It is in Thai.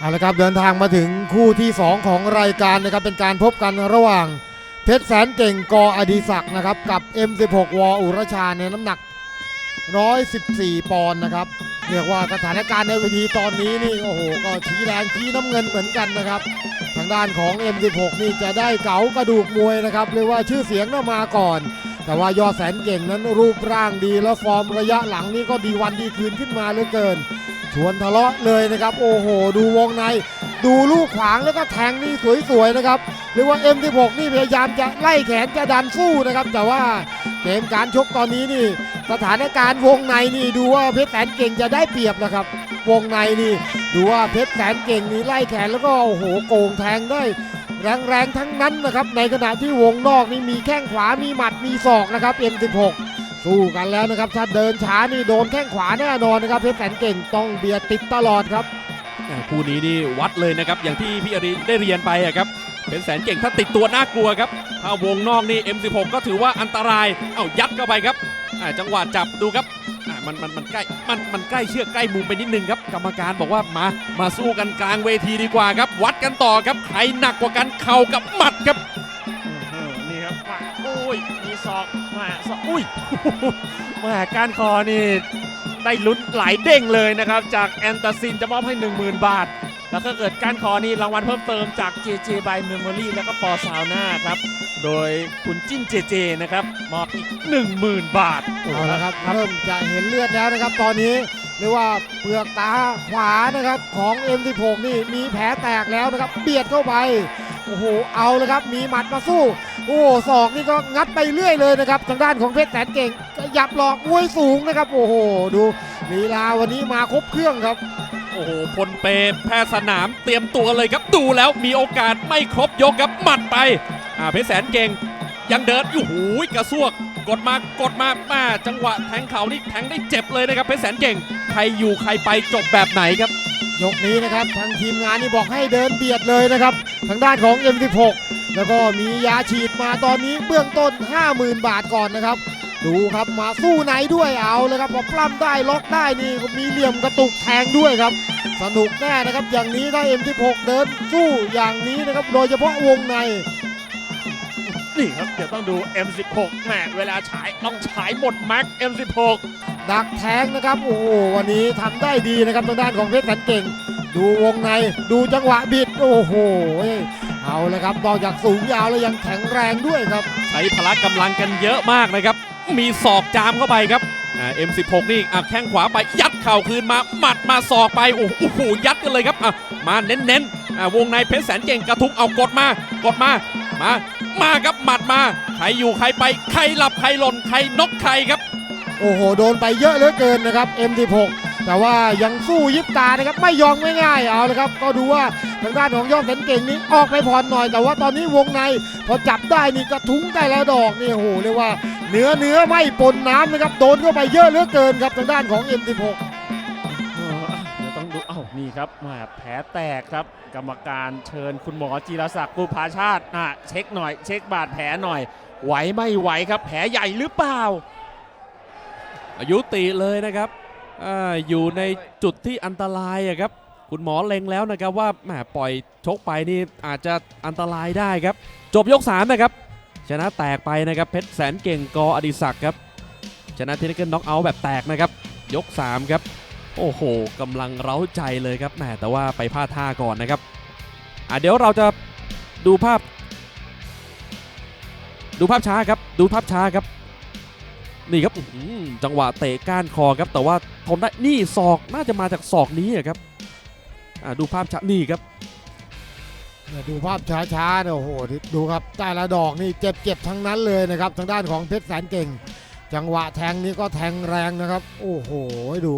เอาละครับเดินทางมาถึงคู่ที่ 2 ของรายการนะครับเป็นการพบกันระหว่างเพชรแสนเก่งกออดีศักดิ์นะครับกับ M16 วอุรชาในน้ำหนัก 114 ปอนด์นะครับเรียกว่าสถานการณ์ในเวทีตอนนี้นี่โอ้โหก็ชี้แรงชี้น้ำเงินเหมือนกันนะครับ ทางด้านของ M16 นี่จะได้เก๋ากระดูกมวยนะครับเรียกว่าชื่อเสียงน่ามาก่อน แต่ว่ายอดแสนเก่งนั้นรูปร่างดีแล้วฟอร์มระยะหลังนี่ก็ดีวันดีคืนขึ้นมาเหลือเกิน ชวนทะเลาะเลยนะครับ โอ้โห ดูวงใน ดูลูกขวางแล้วก็แทงนี่สวยๆนะครับเรียกว่า M16 นี่พยายามจะไล่แขนจะดันสู้นะครับ แต่ว่าเกมการชกตอนนี้นี่ สถานการณ์วงในนี่ดูว่าเพชรแสนเก่งจะได้เปรียบนะครับ วงในนี่ดูว่าเพชรแสนเก่งนี่ไล่แขนแล้วก็โอ้โหโกงแทงได้แรงๆทั้งนั้นนะครับ ในขณะที่วงนอกนี่มีแข้งขวามีหมัดมีศอกนะครับ M16 สู้กันแล้วนะครับถ้าเดินช้านี่โดนแข้งขวาแน่นอนนะครับเพชรแสนเก่งต้องเบียดติดตลอดครับ คู่นี้นี่วัดเลยนะครับ อย่างที่พี่อริได้เรียนไปครับ เป็นแสนเก่งถ้าติดตัวน่ากลัวครับถ้าวงนอกนี่ M16 ก็ถือว่าอันตราย เอายัดเข้าไปครับจังหวะจับดูครับมันมันมันใกล้มันมันใกล้เชือกใกล้มุมไปนิดนึงครับ กรรมการบอกว่ามามาสู้กันกลางเวทีดีกว่าครับ วัดกันต่อครับใครหนักกว่ากันเข่ากับหมัดครับ อ้ยมีศอกมาศอกอุ้ยแหมาการคอนี่ได้ลุ้นหลายเด้งเลยนะครับ จากแอนตาซินจะมอบให้ 10,000 บาท แล้วก็เกิดการคอนี่รางวัลเพิ่มเติมจาก JJ by Memory แล้วก็ปอซาวน่าครับ โดยคุณจิ้น JJ นะครับมอบอีก 10,000 บาทเอาละครับเริ่มจะเห็นเลือดแล้วนะครับ ตอนนี้เรียกว่าเปลือกตาขวานะครับของ M16 นี่มีแผลแตกแล้วนะครับ เบียดเข้าไป โอ้โหเอาเลยครับ มีหมัดมาสู้ โอ้โหศอกนี่ก็งัดไปเรื่อยเลยนะครับทางด้านของเพชรแสนเก่งขยับหลอกมวยสูงนะครับ โอ้โหดูลีลาวันนี้มาครบเครื่องครับ โอ้โหพลเปแพทย์สนามเตรียมตัวเลยครับดูแล้วมีโอกาสไม่ครบยกครับหมัดไปอ่าเพชรแสนเก่งยังเดินอยู่หูยกระซวก กดมากดมามาจังหวะแทงเข่านี่แทงได้เจ็บเลยนะครับเพชรแสนเก่ง ใครอยู่ใครไปจบแบบไหนครับ ยกนี้นะครับทางทีมงานนี่บอกให้เดินเบียดเลยนะครับ ทางด้านของ M16 แล้วก็มียาฉีดมาตอนนี้เบื้องต้น 50,000 บาทก่อนนะครับ ดูครับมาสู้ในด้วยเอาเลยครับพอปล้ำได้ล็อกได้นี่มีเหลี่ยมกระตุกแทงด้วยครับ สนุกแน่นะครับอย่างนี้ถ้า M16 เดินสู้อย่างนี้นะครับโดยเฉพาะวงในนี่ครับเดี๋ยวต้องดู M16 แหมเวลาฉายต้องฉายหมดแม็ก M16 ดักแทงนะครับ โอ้โหวันนี้ทำได้ดีนะครับทางด้านของเพชรสันเก่ง ดูวงในดูจังหวะบิด โอ้โหเอาเลยครับนอกจากสูงยาวแล้วยังแข็งแรงด้วยครับ ใช้พละกำลังกันเยอะมากนะครับ มีศอกจามเข้าไปครับอ่า M16 นี่อะแข้งขวาไปยัดเข่าคืนมาหมัดมาศอกไปโอ้โหยัดกันเลยครับอะมาเน้นๆอ่าวงในเพชรแสนเก่งกระทุกเอากดมากดมามามาครับหมัดมา ใครอยู่ใครไป ใครหลับใครหล่นใครนกใครครับ โอ้โห โดนไปเยอะเหลือเกินนะครับ M16 แต่ว่ายังสู้ยิบตานะครับ ไม่ยอมง่ายๆเอาเลยครับ ก็ดูว่าทางด้านของยอดแสนเก่งนี้ออกไปผ่อนหน่อย แต่ว่าตอนนี้วงในพอจับได้นี่กระทุ้งแต่ละดอกนี่โอ้โหเรียกว่าเนื้อเนื้อไม่ปนน้ำนะครับ โดนเข้าไปเยอะเหลือเกินครับทางด้านของ M16 เดี๋ยวต้องดูเอ้านี่ครับแหมแผลแตกครับ กรรมการเชิญคุณหมอจีรศักดิ์ภูผาชาติอะเช็คหน่อย เช็คบาดแผลหน่อย ไหวไม่ไหวครับ แผลใหญ่หรือเปล่า อายุติเลยนะครับออยู่ในจุดที่อันตรายครับ คุณหมอเล็งแล้วนะครับว่าแหมปล่อยชกไปนี่อาจจะอันตรายได้ครับ จบยก3นะครับ ชนะแตกไปนะครับเพชรแสนเก่งกออดิศักดิ์ครับ ชนะเทนนิสน็อกเอาท์แบบแตกนะครับ ยก 3 ครับ โอ้โหกำลังเร้าใจเลยครับแหมแต่ว่าไปพลาดท่าก่อนนะครับอะเดี๋ยวเราจะดูภาพ ดูภาพช้าครับ ดูภาพช้าครับ นี่ครับจังหวะเตะก้านคอครับ แต่ว่าทนได้นี่ศอกน่าจะมาจากศอกนี้ครับดูภาพช้านี่ครับดูภาพช้าๆเนี่ยโอ้โหดูครับแต่ละดอกนี่เจ็บๆทั้งนั้นเลยนะครับ ทางด้านของเพชรแสนเก่ง จังหวะแทงนี้ก็แทงแรงนะครับ โอ้โหดู